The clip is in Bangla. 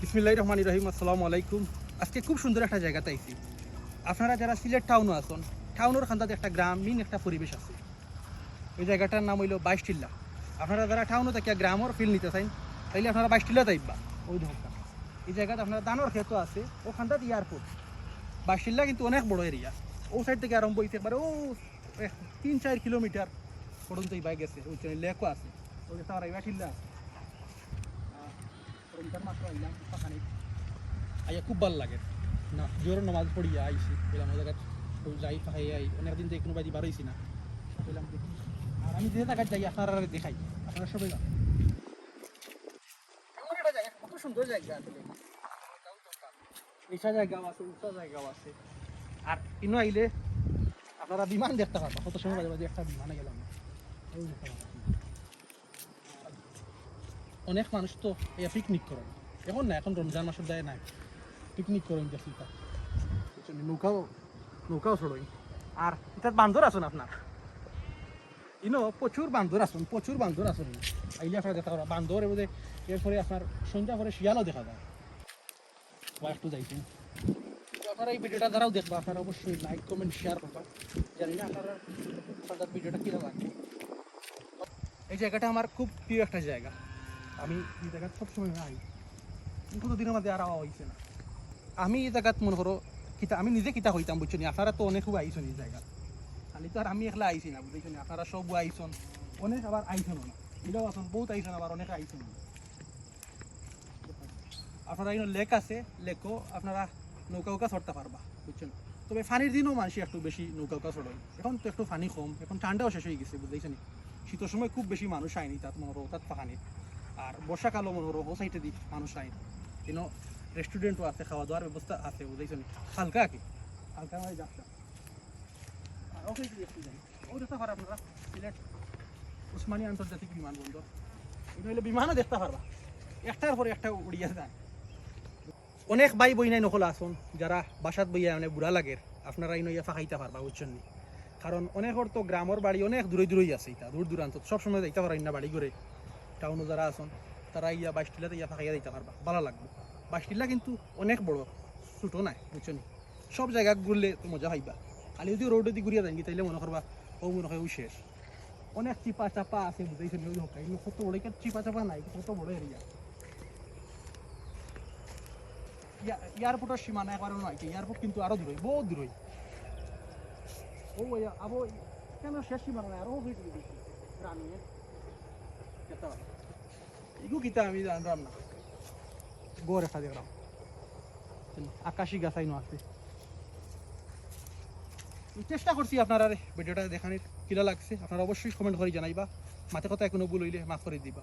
বিসমিল্লাহ রহমান রহিম আসসালামু আলাইকুম আজকে খুব সুন্দর একটা জায়গাতে আইছি আপনারা যারা সিলেট টাউনও আছেন, টাউনের খান্দাতে একটা গ্রামীণ একটা পরিবেশ আছে। ওই জায়গাটার নাম হইল বাইশটিল্লা। আপনারা যারা টাউনও থেকে, গ্রামের ফিল নিতে চান তাইলে আপনারা বাইশটিল্লা তাইবা ওই ধরটা এই জায়গাতে আপনার দানোর ক্ষেত আছে ওখানটাতে এয়ারপোর্ট বাইশটিল্লা কিন্তু অনেক বড় এরিয়া ও সাইড থেকে আরম্ভ হইতে পারে, ও তিন চার কিলোমিটার পর্যন্ত এই বাইক গেছে, ওই লেকও আছে। ওই তার বাইশটিল্লা আছে। ওইটার মাত্র আইলাম পাখানি আইয়া খুব ভালো লাগে। না জোর নমাজ পড়িয়া আইছি। ওই জায়গায় যাই পাহাই আই। অনেকদিন থেকে কোনো বাড়ি বারোইছি না। দেখি। আর আমি যে জায়গায় যাই আপনারা দেখাই। আপনারা সবাই যান। এমন একটা জায়গা কত সুন্দর জায়গা আসলে। নিচা জায়গাও আছে উঁচা জায়গাও আছে। আর ইনো আইলে আপনারা বিমান দেখতে পারবা। কত সময় বাজে বাজে একটা বিমানে গেলাম। অনেক মানুষ তো এই পিকনিক করেন এখন না, এখন রমজান মাসের দেয় নাই। পিকনিক করেন দেখি তা। নৌকাও নৌকাও চড়ই। আর এটা বান্দর আছেন আপনার? ইনো, প্রচুর বান্দর আছেন, প্রচুর বান্দর আছেন। আইলে আপনারা দেখা পারা বান্দর মধ্যে এরপরে আপনার সন্ধ্যা পরে শিয়ালও দেখা যায়। একটু যাইছেন। আপনারা এই ভিডিওটা দ্বারাও দেখবা, আপনারা অবশ্যই লাইক কমেন্ট শেয়ার করবা। জানি না আপনারা আপনাদের ভিডিওটা কীরকম লাগবে এই জায়গাটা আমার খুব প্রিয় একটা জায়গা। আমি এই জায়গায় সবসময় আই কিন্তু দিনের মধ্যে আর আওয়া হয়েছে না। আমি এই জায়গাত মনে করো, কিতা, আমি নিজে কিতা হইতাম বুঝছ নি আপনারা তো অনেক আইসন এই জায়গা খালি তো আর আমি একলা আইছি না বুঝছ নি আপনারা সব আইসন অনেক আবার আইসন এটাও আসন বহুত আইসন আবার অনেক আইসন আপনারা এই লেক আছে, লেকও আপনারা নৌকা উকা চড়তে পারবা, বুঝছেন? তবে ফানির দিনও মানুষ একটু বেশি নৌকা উকা চড়াই এখন তো একটু ফানি কম, এখন ঠান্ডাও শেষ হয়ে গেছে বুঝতেছেন শীতের সময় খুব বেশি মানুষ আয়নি তাত, মনে করো, তাত পাহানির আর বর্ষাকালও মনে করো ও সাইডে মানুষ আইন কিন্তু রেস্টুরেন্টও আছে খাওয়া দাওয়ার ব্যবস্থা আছে বুঝতেছেন হালকা কি? হালকা মানে যাত্রা আর আপনারা সিলেট উসমানী আন্তর্জাতিক বিমানবন্দর। এটা হলে বিমানও দেখতে পারবা। একটার পরে একটা উড়িয়া যায়। অনেক বাই বই নাই নকল আসুন যারা বাসাত বইয়া মানে বুড়া লাগের। আপনারা ইনো ইয়া ফাঁকাইতে পারবা, বুঝছেন কারণ অনেকর তো গ্রামের বাড়ি অনেক দূরে দূরেই আছে এটা, দূর দূরান্ত সবসময় যাইতে পারেন না বাড়ি করে টাউনে যারা আছেন, তারা ইয়া বাইশটিলাতে ইয়া ফাঁকাইয়া দিতে পারবা, ভালো লাগবে। বাইশটিলা কিন্তু অনেক বড়, ছোটো নাই বুঝছেন সব জায়গা ঘুরলে মজা পাইবা। খালি যদি রোডে দিয়ে ঘুরিয়া যাই তাইলে মনে করবা, ও মনে হয় ওই শেষ। অনেক চিপা চাপা আছে বুঝাইছেন ওই হোক কিন্তু কত বড় চিপা চাপা নাই কত বড় এরিয়া এয়ারপোর্টের সীমানা একবারে নয় এয়ারপোর্ট কিন্তু আরও দূরই বহু দূরই। ও ইয়া- আবো কেন শেষ সীমানা আরও গ্রামীণ ইগু কিতা আমি আছে চেষ্টা করছি আপনারা ভিডিওটা দেখানোর কিলা লাগছে আপনারা অবশ্যই কমেন্ট করে জানাইবা মাথা কথা এখনও ভুল হইলে মাফ করে দিবা